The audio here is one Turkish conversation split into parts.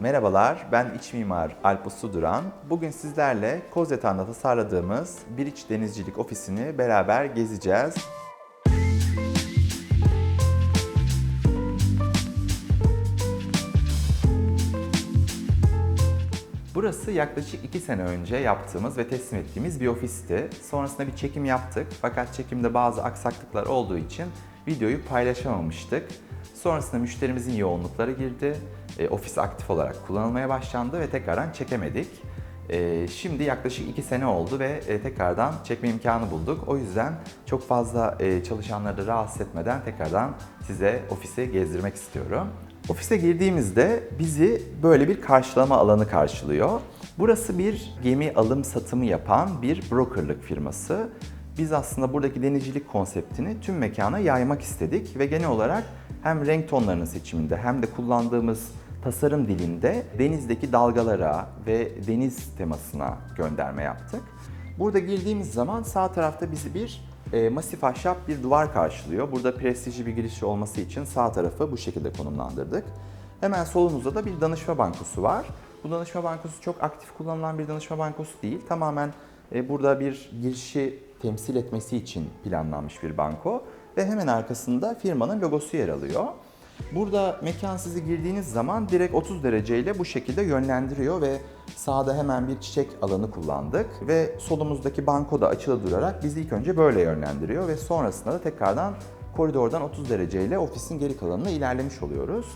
Merhabalar, ben iç mimar Alp Uslu. Bugün sizlerle Kozetan'da tasarladığımız bir iç denizcilik ofisini beraber gezeceğiz. Burası yaklaşık 2 sene önce yaptığımız ve teslim ettiğimiz bir ofisti. Sonrasında bir çekim yaptık fakat çekimde bazı aksaklıklar olduğu için videoyu paylaşamamıştık. Sonrasında müşterimizin yoğunlukları girdi, e, ofis aktif olarak kullanılmaya başlandı ve tekrardan çekemedik. E, şimdi yaklaşık 2 sene oldu ve e, tekrardan çekme imkanı bulduk. O yüzden çok fazla e, çalışanları da rahatsız etmeden tekrardan size ofisi gezdirmek istiyorum. Ofise girdiğimizde bizi böyle bir karşılama alanı karşılıyor. Burası bir gemi alım satımı yapan bir brokerlık firması. Biz aslında buradaki denizcilik konseptini tüm mekana yaymak istedik ve genel olarak hem renk tonlarının seçiminde hem de kullandığımız tasarım dilinde denizdeki dalgalara ve deniz temasına gönderme yaptık. Burada girdiğimiz zaman sağ tarafta bizi bir e, masif ahşap bir duvar karşılıyor. Burada prestijli bir girişi olması için sağ tarafı bu şekilde konumlandırdık. Hemen solumuzda da bir danışma bankosu var. Bu danışma bankosu çok aktif kullanılan bir danışma bankosu değil. Tamamen e, burada bir girişi temsil etmesi için planlanmış bir banko. Ve hemen arkasında firmanın logosu yer alıyor. Burada mekan sizi girdiğiniz zaman direkt 30 dereceyle bu şekilde yönlendiriyor ve sağda hemen bir çiçek alanı kullandık ve solumuzdaki banko da açılı durarak bizi ilk önce böyle yönlendiriyor ve sonrasında da tekrardan koridordan 30 dereceyle ofisin geri kalanına ilerlemiş oluyoruz.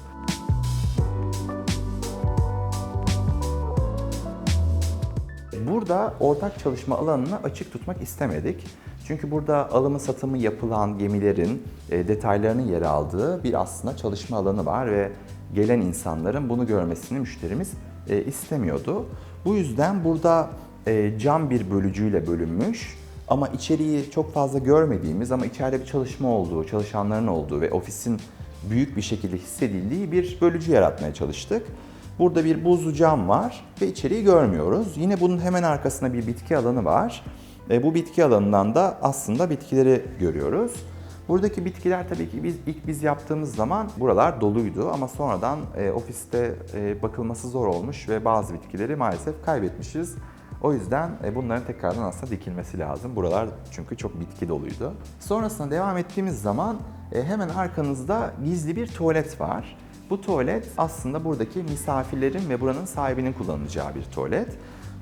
Burada ortak çalışma alanını açık tutmak istemedik. Çünkü burada alımı satımı yapılan gemilerin e, detaylarının yer aldığı bir aslında çalışma alanı var ve gelen insanların bunu görmesini müşterimiz e, istemiyordu. Bu yüzden burada e, cam bir bölücüyle bölünmüş ama içeriği çok fazla görmediğimiz ama içeride bir çalışma olduğu, çalışanların olduğu ve ofisin büyük bir şekilde hissedildiği bir bölücü yaratmaya çalıştık. Burada bir buzlu cam var ve içeriği görmüyoruz. Yine bunun hemen arkasında bir bitki alanı var. E, bu bitki alanından da aslında bitkileri görüyoruz. Buradaki bitkiler tabii ki biz ilk biz yaptığımız zaman buralar doluydu ama sonradan e, ofiste e, bakılması zor olmuş ve bazı bitkileri maalesef kaybetmişiz. O yüzden e, bunların tekrardan aslında dikilmesi lazım. Buralar çünkü çok bitki doluydu. Sonrasında devam ettiğimiz zaman e, hemen arkanızda gizli bir tuvalet var. Bu tuvalet aslında buradaki misafirlerin ve buranın sahibinin kullanacağı bir tuvalet.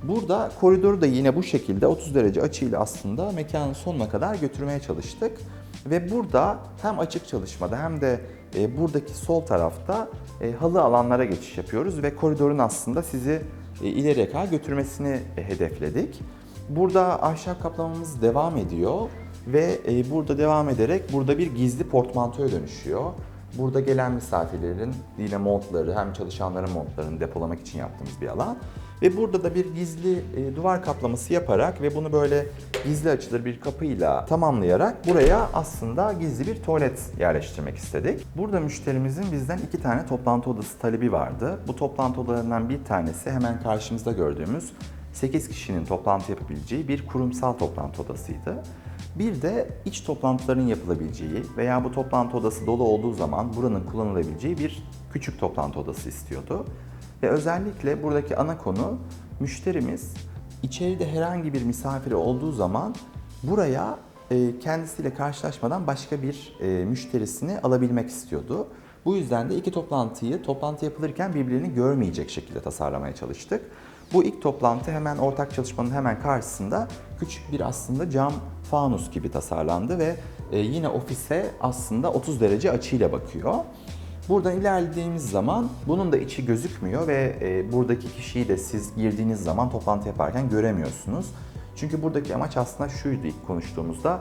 Burada koridoru da yine bu şekilde 30 derece açıyla aslında mekanın sonuna kadar götürmeye çalıştık. Ve burada hem açık çalışmada hem de e, buradaki sol tarafta e, halı alanlara geçiş yapıyoruz ve koridorun aslında sizi e, ileriye kadar götürmesini hedefledik. Burada ahşap kaplamamız devam ediyor ve burada devam ederek burada bir gizli portmantoya dönüşüyor. Burada gelen misafirlerin yine montları hem çalışanların montlarını depolamak için yaptığımız bir alan. Ve burada da bir gizli e, duvar kaplaması yaparak ve bunu böyle gizli açılır bir kapıyla tamamlayarak buraya aslında gizli bir tuvalet yerleştirmek istedik. Burada müşterimizin bizden iki tane toplantı odası talebi vardı. Bu toplantı odalarından bir tanesi hemen karşımızda gördüğümüz 8 kişinin toplantı yapabileceği bir kurumsal toplantı odasıydı. Bir de iç toplantıların yapılabileceği veya bu toplantı odası dolu olduğu zaman buranın kullanılabileceği bir küçük toplantı odası istiyordu. Ve özellikle buradaki ana konu müşterimiz içeride herhangi bir misafiri olduğu zaman buraya e, kendisiyle karşılaşmadan başka bir e, müşterisini alabilmek istiyordu. Bu yüzden de iki toplantıyı toplantı yapılırken birbirlerini görmeyecek şekilde tasarlamaya çalıştık. Bu ilk toplantı hemen ortak çalışmanın hemen karşısında küçük bir aslında cam fanus gibi tasarlandı ve e, yine ofise aslında 30 derece açıyla bakıyor. Buradan ilerlediğimiz zaman bunun da içi gözükmüyor ve e, buradaki kişiyi de siz girdiğiniz zaman toplantı yaparken göremiyorsunuz. Çünkü buradaki amaç aslında şuydu ilk konuştuğumuzda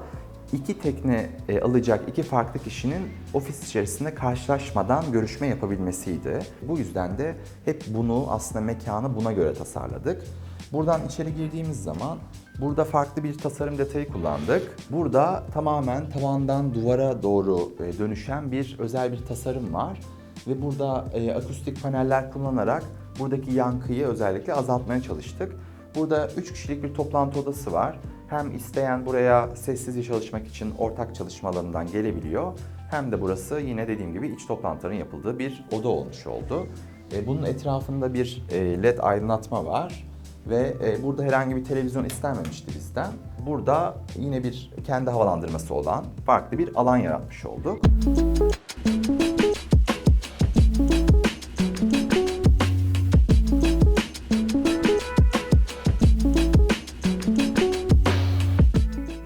iki tekne e, alacak iki farklı kişinin ofis içerisinde karşılaşmadan görüşme yapabilmesiydi. Bu yüzden de hep bunu aslında mekanı buna göre tasarladık. Buradan içeri girdiğimiz zaman burada farklı bir tasarım detayı kullandık. Burada tamamen tavandan duvara doğru e, dönüşen bir özel bir tasarım var. Ve burada e, akustik paneller kullanarak buradaki yankıyı özellikle azaltmaya çalıştık. Burada 3 kişilik bir toplantı odası var. Hem isteyen buraya sessizce çalışmak için ortak çalışma alanından gelebiliyor. Hem de burası yine dediğim gibi iç toplantıların yapıldığı bir oda olmuş oldu. E, bunun etrafında bir e, led aydınlatma var ve e, burada herhangi bir televizyon istenmemişti bizden. Burada yine bir kendi havalandırması olan farklı bir alan yaratmış olduk.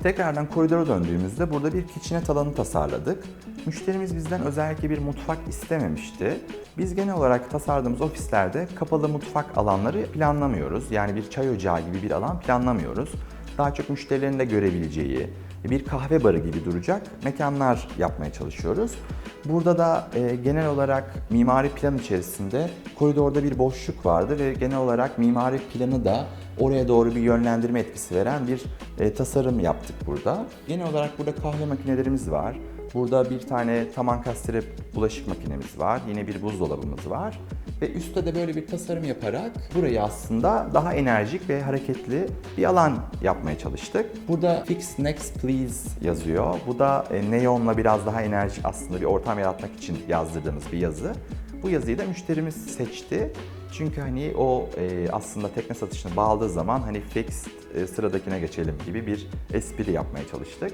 Tekrardan koridora döndüğümüzde burada bir kitchenet alanı tasarladık. Müşterimiz bizden özellikle bir mutfak istememişti. Biz genel olarak tasarladığımız ofislerde kapalı mutfak alanları planlamıyoruz. Yani bir çay ocağı gibi bir alan planlamıyoruz. Daha çok müşterilerin de görebileceği, bir kahve barı gibi duracak mekanlar yapmaya çalışıyoruz. Burada da e, genel olarak mimari plan içerisinde koridorda bir boşluk vardı ve genel olarak mimari planı da oraya doğru bir yönlendirme etkisi veren bir e, tasarım yaptık burada. Genel olarak burada kahve makinelerimiz var. Burada bir tane tam ankastre bulaşık makinemiz var. Yine bir buzdolabımız var. Ve üstte de böyle bir tasarım yaparak burayı aslında daha enerjik ve hareketli bir alan yapmaya çalıştık. Burada Fix Next Please yazıyor. Bu da e, neonla biraz daha enerjik aslında bir ortam yaratmak için yazdırdığımız bir yazı. Bu yazıyı da müşterimiz seçti. Çünkü hani o e, aslında tekne satışını bağladığı zaman hani fixed e, sıradakine geçelim gibi bir espri yapmaya çalıştık.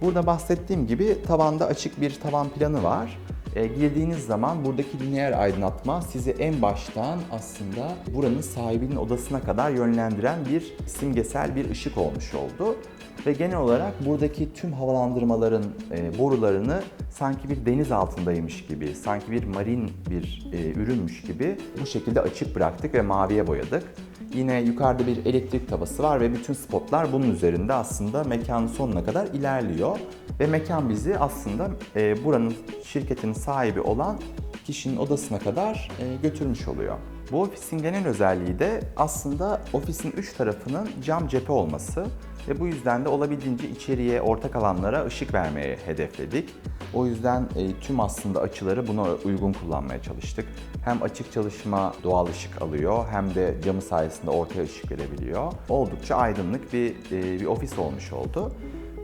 Burada bahsettiğim gibi tavanda açık bir tavan planı var. E, girdiğiniz zaman buradaki lineer aydınlatma sizi en baştan aslında buranın sahibinin odasına kadar yönlendiren bir simgesel bir ışık olmuş oldu. Ve genel olarak buradaki tüm havalandırmaların e, borularını sanki bir deniz altındaymış gibi, sanki bir marin bir e, ürünmüş gibi bu şekilde açık bıraktık ve maviye boyadık. Yine yukarıda bir elektrik tabası var ve bütün spotlar bunun üzerinde aslında mekanın sonuna kadar ilerliyor. Ve mekan bizi aslında e, buranın şirketin sahibi olan kişinin odasına kadar e, götürmüş oluyor. Bu ofisin genel özelliği de aslında ofisin üç tarafının cam cephe olması ve bu yüzden de olabildiğince içeriye, ortak alanlara ışık vermeye hedefledik. O yüzden e, tüm aslında açıları buna uygun kullanmaya çalıştık. Hem açık çalışma doğal ışık alıyor hem de camı sayesinde ortaya ışık verebiliyor. Oldukça aydınlık bir, e, bir ofis olmuş oldu.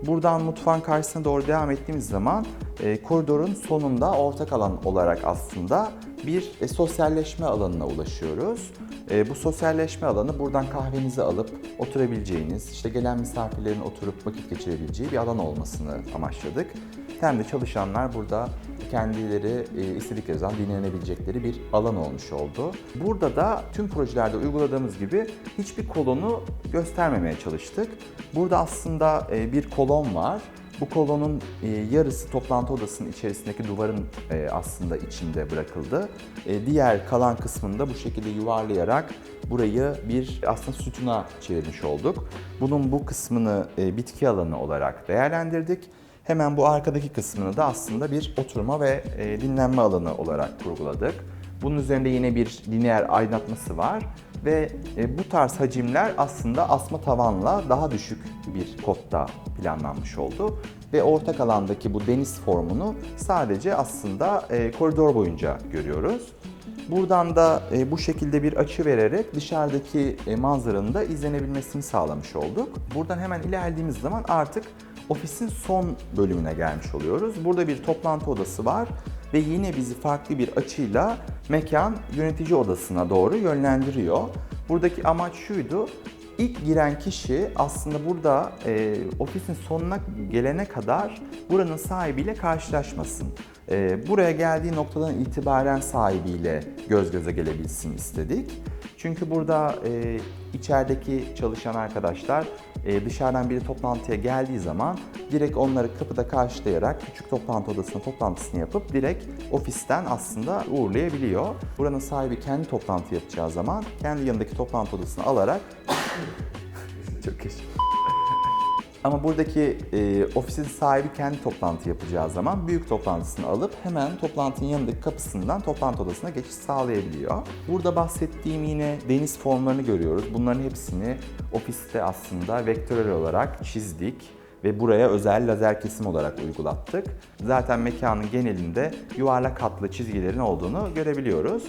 Buradan mutfağın karşısına doğru devam ettiğimiz zaman e, koridorun sonunda ortak alan olarak aslında bir e, sosyalleşme alanına ulaşıyoruz. E, bu sosyalleşme alanı buradan kahvenizi alıp oturabileceğiniz, işte gelen misafirlerin oturup vakit geçirebileceği bir alan olmasını amaçladık. Hem de çalışanlar burada kendileri e, istedikleri zaman dinlenebilecekleri bir alan olmuş oldu. Burada da tüm projelerde uyguladığımız gibi hiçbir kolonu göstermemeye çalıştık. Burada aslında e, bir kolon var. Bu kolonun e, yarısı toplantı odasının içerisindeki duvarın aslında içinde bırakıldı. Diğer kalan kısmında bu şekilde yuvarlayarak burayı bir aslında sütuna çevirmiş olduk. Bunun bu kısmını bitki alanı olarak değerlendirdik. Hemen bu arkadaki kısmını da aslında bir oturma ve e, dinlenme alanı olarak kurguladık. Bunun üzerinde yine bir lineer aydınlatması var ve e, bu tarz hacimler aslında asma tavanla daha düşük bir kotta planlanmış oldu. Ve ortak alandaki bu deniz formunu sadece aslında e, koridor boyunca görüyoruz. Buradan da bu şekilde bir açı vererek dışarıdaki manzaranın da izlenebilmesini sağlamış olduk. Buradan hemen ilerlediğimiz zaman artık ofisin son bölümüne gelmiş oluyoruz. Burada bir toplantı odası var ve yine bizi farklı bir açıyla mekan yönetici odasına doğru yönlendiriyor. Buradaki amaç şuydu, İlk giren kişi aslında burada e, ofisin sonuna gelene kadar buranın sahibiyle karşılaşmasın. E, buraya geldiği noktadan itibaren sahibiyle göz göze gelebilsin istedik. Çünkü burada e, içerideki çalışan arkadaşlar e, dışarıdan biri toplantıya geldiği zaman direkt onları kapıda karşılayarak küçük toplantı odasına toplantısını yapıp direkt ofisten aslında uğurlayabiliyor. Buranın sahibi kendi toplantı yapacağı zaman kendi yanındaki toplantı odasını alarak çok geç. Ama buradaki e, ofisin sahibi kendi toplantı yapacağı zaman büyük toplantısını alıp hemen toplantının yanındaki kapısından toplantı odasına geçiş sağlayabiliyor. Burada bahsettiğim yine deniz formlarını görüyoruz. Bunların hepsini ofiste aslında vektörel olarak çizdik ve buraya özel lazer kesim olarak uygulattık. Zaten mekanın genelinde yuvarlak hatlı çizgilerin olduğunu görebiliyoruz.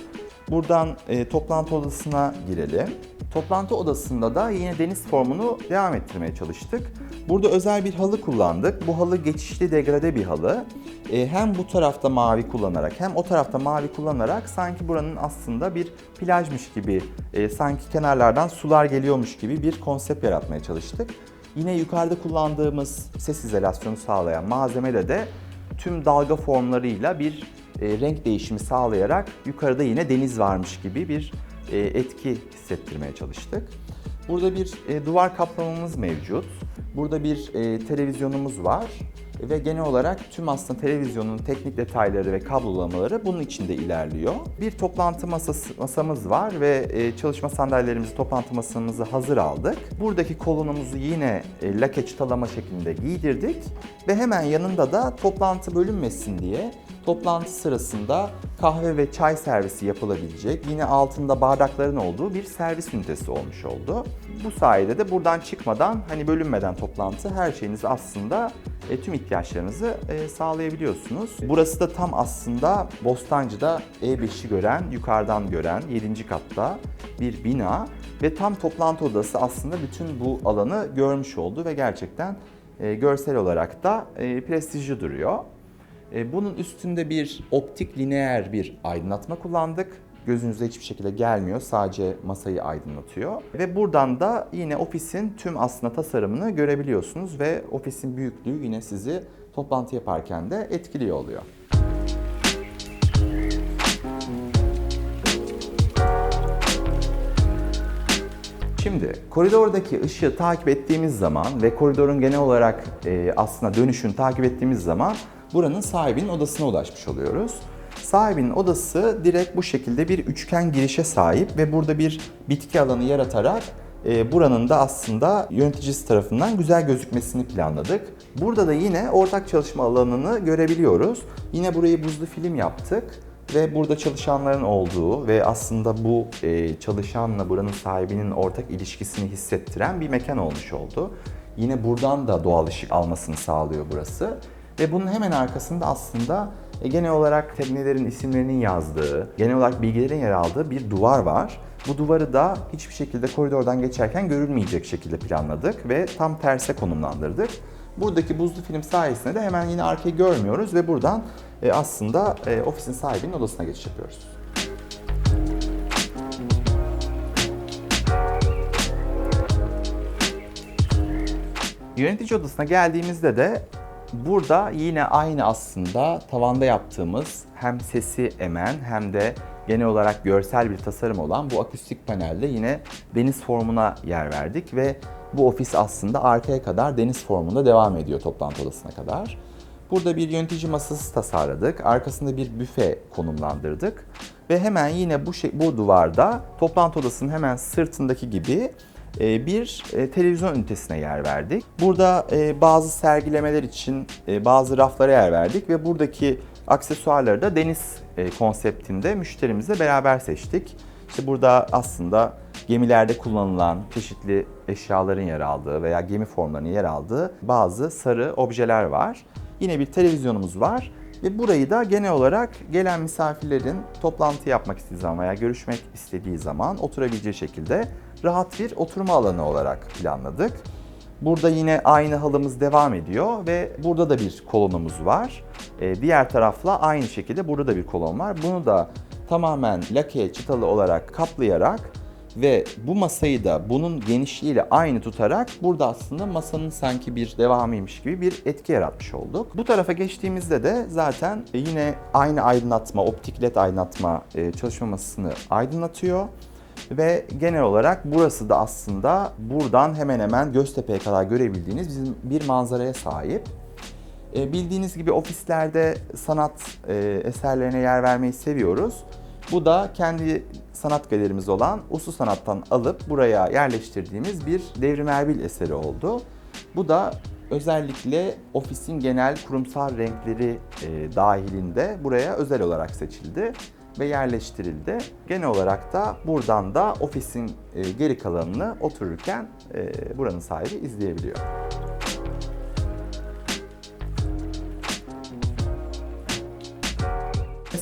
Buradan e, toplantı odasına girelim. Toplantı odasında da yine deniz formunu devam ettirmeye çalıştık. Burada özel bir halı kullandık. Bu halı geçişli degrade bir halı. E, hem bu tarafta mavi kullanarak hem o tarafta mavi kullanarak sanki buranın aslında bir plajmış gibi, e, sanki kenarlardan sular geliyormuş gibi bir konsept yaratmaya çalıştık. Yine yukarıda kullandığımız ses izolasyonu sağlayan malzemede de tüm dalga formlarıyla bir e, renk değişimi sağlayarak yukarıda yine deniz varmış gibi bir e, etki hissettirmeye çalıştık. Burada bir e, duvar kaplamamız mevcut. Burada bir e, televizyonumuz var ve genel olarak tüm aslında televizyonun teknik detayları ve kablolamaları bunun içinde ilerliyor. Bir toplantı masası, masamız var ve e, çalışma sandalyelerimizi, toplantı masamızı hazır aldık. Buradaki kolonumuzu yine e, lake çıtalama şeklinde giydirdik ve hemen yanında da toplantı bölünmesin diye toplantı sırasında kahve ve çay servisi yapılabilecek, yine altında bardakların olduğu bir servis ünitesi olmuş oldu. Bu sayede de buradan çıkmadan, hani bölünmeden toplantı her şeyinizi aslında e, tüm ihtiyaçlarınızı e, sağlayabiliyorsunuz. Burası da tam aslında Bostancı'da E5'i gören, yukarıdan gören 7. katta bir bina ve tam toplantı odası aslında bütün bu alanı görmüş oldu ve gerçekten e, görsel olarak da e, prestijli duruyor. E, Bunun üstünde bir optik lineer bir aydınlatma kullandık. Gözünüze hiçbir şekilde gelmiyor. Sadece masayı aydınlatıyor. Ve buradan da yine ofisin tüm aslında tasarımını görebiliyorsunuz ve ofisin büyüklüğü yine sizi toplantı yaparken de etkiliyor oluyor. Şimdi koridordaki ışığı takip ettiğimiz zaman ve koridorun genel olarak e, aslında dönüşünü takip ettiğimiz zaman buranın sahibinin odasına ulaşmış oluyoruz. Sahibinin odası direkt bu şekilde bir üçgen girişe sahip ve burada bir bitki alanı yaratarak e, buranın da aslında yöneticisi tarafından güzel gözükmesini planladık. Burada da yine ortak çalışma alanını görebiliyoruz. Yine burayı buzlu film yaptık ve burada çalışanların olduğu ve aslında bu e, çalışanla buranın sahibinin ortak ilişkisini hissettiren bir mekan olmuş oldu. Yine buradan da doğal ışık almasını sağlıyor burası. Ve bunun hemen arkasında aslında e, genel olarak teknelerin isimlerinin yazdığı, genel olarak bilgilerin yer aldığı bir duvar var. Bu duvarı da hiçbir şekilde koridordan geçerken görülmeyecek şekilde planladık ve tam terse konumlandırdık. Buradaki buzlu film sayesinde de hemen yine arkayı görmüyoruz ve buradan e, aslında e, ofisin sahibinin odasına geçiş yapıyoruz. Yönetici odasına geldiğimizde de burada yine aynı aslında tavanda yaptığımız hem sesi emen hem de genel olarak görsel bir tasarım olan bu akustik panelde yine deniz formuna yer verdik ve bu ofis aslında arkaya kadar deniz formunda devam ediyor toplantı odasına kadar. Burada bir yönetici masası tasarladık. Arkasında bir büfe konumlandırdık. Ve hemen yine bu şey, bu duvarda toplantı odasının hemen sırtındaki gibi bir e, televizyon ünitesine yer verdik. Burada e, bazı sergilemeler için e, bazı raflara yer verdik ve buradaki aksesuarları da deniz e, konseptinde müşterimizle beraber seçtik. İşte burada aslında gemilerde kullanılan çeşitli eşyaların yer aldığı veya gemi formlarının yer aldığı bazı sarı objeler var. Yine bir televizyonumuz var ve burayı da genel olarak gelen misafirlerin toplantı yapmak istediği zaman veya görüşmek istediği zaman oturabileceği şekilde rahat bir oturma alanı olarak planladık. Burada yine aynı halımız devam ediyor ve burada da bir kolonumuz var. Ee, diğer tarafla aynı şekilde burada da bir kolon var. Bunu da tamamen lake çıtalı olarak kaplayarak ve bu masayı da bunun genişliğiyle aynı tutarak burada aslında masanın sanki bir devamıymış gibi bir etki yaratmış olduk. Bu tarafa geçtiğimizde de zaten yine aynı aydınlatma, optik led aydınlatma e, çalışma masasını aydınlatıyor. Ve genel olarak burası da aslında buradan hemen hemen Göztepe'ye kadar görebildiğiniz bizim bir manzaraya sahip. E, bildiğiniz gibi ofislerde sanat e, eserlerine yer vermeyi seviyoruz. Bu da kendi sanat galerimiz olan Usu Sanat'tan alıp buraya yerleştirdiğimiz bir Devrim Erbil eseri oldu. Bu da özellikle ofisin genel kurumsal renkleri e, dahilinde buraya özel olarak seçildi ve yerleştirildi. Genel olarak da buradan da ofisin e, geri kalanını otururken e, buranın sahibi izleyebiliyor.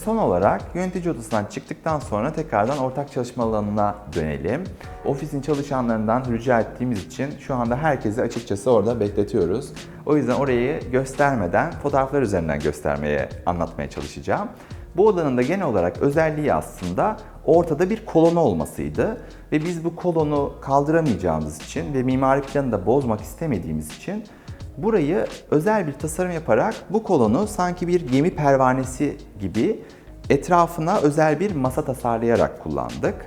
son olarak yönetici odasından çıktıktan sonra tekrardan ortak çalışma alanına dönelim. Ofisin çalışanlarından rica ettiğimiz için şu anda herkesi açıkçası orada bekletiyoruz. O yüzden orayı göstermeden fotoğraflar üzerinden göstermeye, anlatmaya çalışacağım. Bu odanın da genel olarak özelliği aslında ortada bir kolonu olmasıydı. Ve biz bu kolonu kaldıramayacağımız için ve mimari planı da bozmak istemediğimiz için burayı özel bir tasarım yaparak bu kolonu sanki bir gemi pervanesi gibi etrafına özel bir masa tasarlayarak kullandık.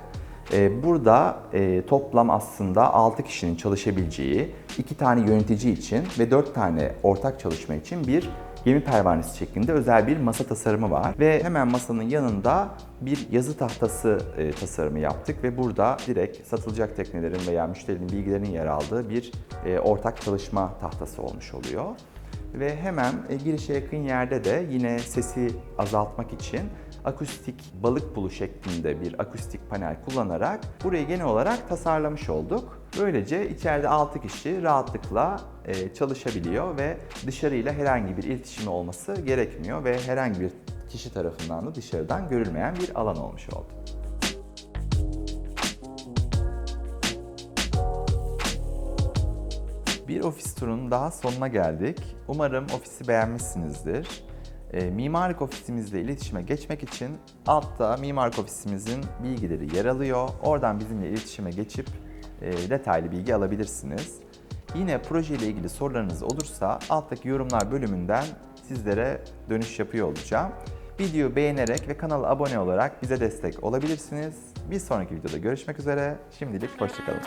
Ee, Burada e, toplam aslında 6 kişinin çalışabileceği, 2 tane yönetici için ve 4 tane ortak çalışma için bir gemi pervanesi şeklinde özel bir masa tasarımı var. Ve hemen masanın yanında bir yazı tahtası e, tasarımı yaptık ve burada direkt satılacak teknelerin veya müşterinin bilgilerinin yer aldığı bir e, ortak çalışma tahtası olmuş oluyor. Ve hemen e, girişe yakın yerde de yine sesi azaltmak için akustik balık bulu şeklinde bir akustik panel kullanarak burayı genel olarak tasarlamış olduk. Böylece içeride 6 kişi rahatlıkla e, çalışabiliyor ve dışarıyla herhangi bir iletişimi olması gerekmiyor ve herhangi bir kişi tarafından da dışarıdan görülmeyen bir alan olmuş oldu. Bir ofis turunun daha sonuna geldik. Umarım ofisi beğenmişsinizdir. E, mimarlık ofisimizle iletişime geçmek için altta mimarlık ofisimizin bilgileri yer alıyor. Oradan bizimle iletişime geçip e, detaylı bilgi alabilirsiniz. Yine proje ile ilgili sorularınız olursa alttaki yorumlar bölümünden sizlere dönüş yapıyor olacağım. Videoyu beğenerek ve kanala abone olarak bize destek olabilirsiniz. Bir sonraki videoda görüşmek üzere. Şimdilik hoşçakalın.